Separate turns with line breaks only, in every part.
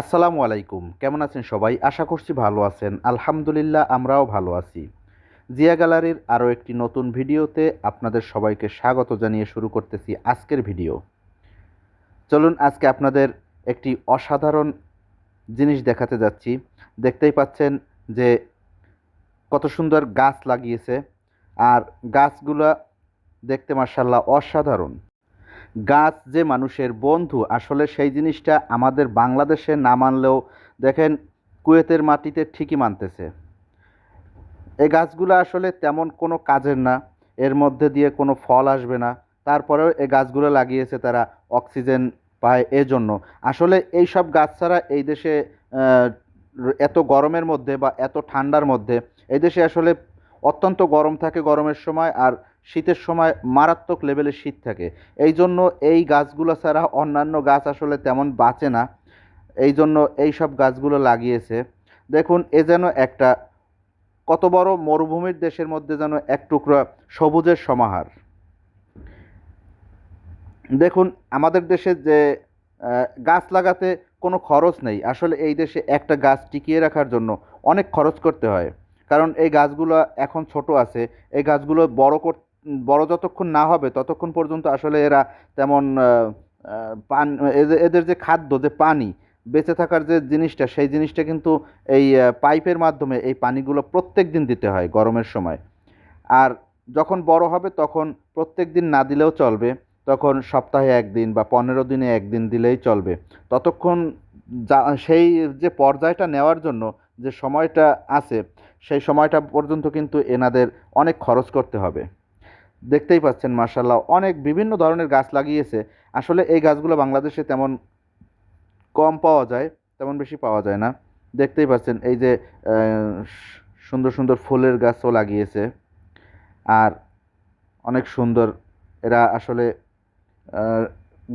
আসসালামু আলাইকুম। কেমন আছেন সবাই? আশা করছি ভালো আছেন। আলহামদুলিল্লাহ, আমরাও ভালো আছি। জিয়া গ্যালারির আরও একটি নতুন ভিডিওতে আপনাদের সবাইকে স্বাগত জানিয়ে শুরু করতেছি আজকের ভিডিও। চলুন, আজকে আপনাদের একটি অসাধারণ জিনিস দেখাতে যাচ্ছি। দেখতেই পাচ্ছেন যে কত সুন্দর গাছ লাগিয়েছে। আর গাছগুলা দেখতে মার্শাল্লাহ অসাধারণ। গাছ যে মানুষের বন্ধু, আসলে সেই জিনিসটা আমাদের বাংলাদেশে না মানলেও দেখেন কুয়েতের মাটিতে ঠিকই মানতেছে। এই গাছগুলো আসলে তেমন কোনো কাজের না, এর মধ্যে দিয়ে কোনো ফল আসবে না, তারপরেও এই গাছগুলো লাগিয়েছে তারা অক্সিজেন পায় এজন্য। আসলে এই সব গাছ ছাড়া এই দেশে এত গরমের মধ্যে বা এত ঠান্ডার মধ্যে, এই দেশে আসলে অত্যন্ত গরম থাকে গরমের সময়, আর শীতের সময় মারাত্মক লেভেলের শীত থাকে। এই জন্য এই গাছগুলো ছাড়া অন্যান্য গাছ আসলে তেমন বাঁচে না। এই জন্য এই সব গাছগুলো লাগিয়েছে। দেখুন, এ যেন একটা কত বড় মরুভূমির দেশের মধ্যে যেন এক টুকরা সবুজের সমাহার। দেখুন, আমাদের দেশে যে গাছ লাগাতে কোনো খরচ নেই। আসলে এই দেশে একটা গাছ টিকিয়ে রাখার জন্য অনেক খরচ করতে হয়। কারণ এই গাছগুলো এখন ছোট আছে। এই গাছগুলো বড় কর বড় যতক্ষণ না হবে, ততক্ষণ পর্যন্ত আসলে এরা তেমন পান এদের এদের যে খাদ্য, যে পানি, বেঁচে থাকার যে জিনিসটা, সেই জিনিসটা কিন্তু এই পাইপের মাধ্যমে এই পানিগুলো প্রত্যেক দিন দিতে হয় গরমের সময়। আর যখন বড় হবে, তখন প্রত্যেক দিন না দিলেও চলবে, তখন সপ্তাহে একদিন বা পনেরো দিনে একদিন দিলেই চলবে। ততক্ষণ যা, সেই যে পর্যায়টা নেওয়ার জন্য যে সময়টা আছে, সেই সময়টা পর্যন্ত কিন্তু এনাদের অনেক খরচ করতে হবে। দেখতেই পাচ্ছেন মার্শাল্লাহ অনেক বিভিন্ন ধরনের গাছ লাগিয়েছে। আসলে এই গাছগুলো বাংলাদেশে তেমন কম পাওয়া যায়, তেমন বেশি পাওয়া যায় না। দেখতেই পাচ্ছেন, এই যে সুন্দর সুন্দর ফুলের গাছও লাগিয়েছে। আর অনেক সুন্দর, এরা আসলে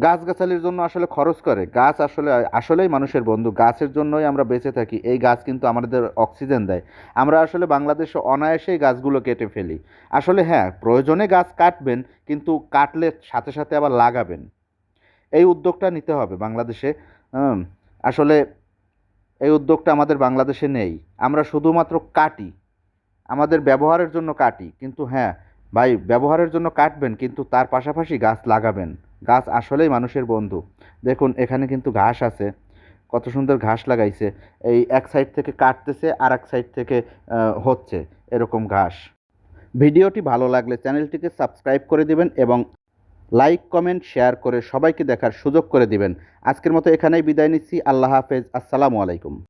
গাছগাছালির জন্য আসলে খরচ করে। গাছ আসলে, আসলেই মানুষের বন্ধু। গাছের জন্যই আমরা বেঁচে থাকি। এই গাছ কিন্তু আমাদের অক্সিজেন দেয়। আমরা আসলে বাংলাদেশে অনায়াসেই গাছগুলো কেটে ফেলি। আসলে হ্যাঁ প্রয়োজনে গাছ কাটবেন, কিন্তু কাটলে সাথে সাথে আবার লাগাবেন। এই উদ্যোগটা নিতে হবে বাংলাদেশে। আসলে এই উদ্যোগটা আমাদের বাংলাদেশে নেই। আমরা শুধুমাত্র কাটি। আমাদের ব্যবহারের জন্য কাটি। কিন্তু হ্যাঁ ভাই, ব্যবহারের জন্য কাটবেন, কিন্তু তার পাশাপাশি গাছ লাগাবেন। গাছ আসলেই মানুষের বন্ধু। দেখুন, এখানে কিন্তু ঘাস আছে। কত সুন্দর ঘাস লাগাইছে। এই এক সাইড থেকে কাটতেছে আর এক সাইড থেকে হচ্ছে এরকম ঘাস। ভিডিওটি ভালো লাগলে চ্যানেলটিকে সাবস্ক্রাইব করে দিবেন এবং লাইক, কমেন্ট, শেয়ার করে সবাইকে দেখার সুযোগ করে দিবেন। আজকের মতো এখানেই বিদায় নিচ্ছি। আল্লাহ হাফেজ। আসসালামু আলাইকুম।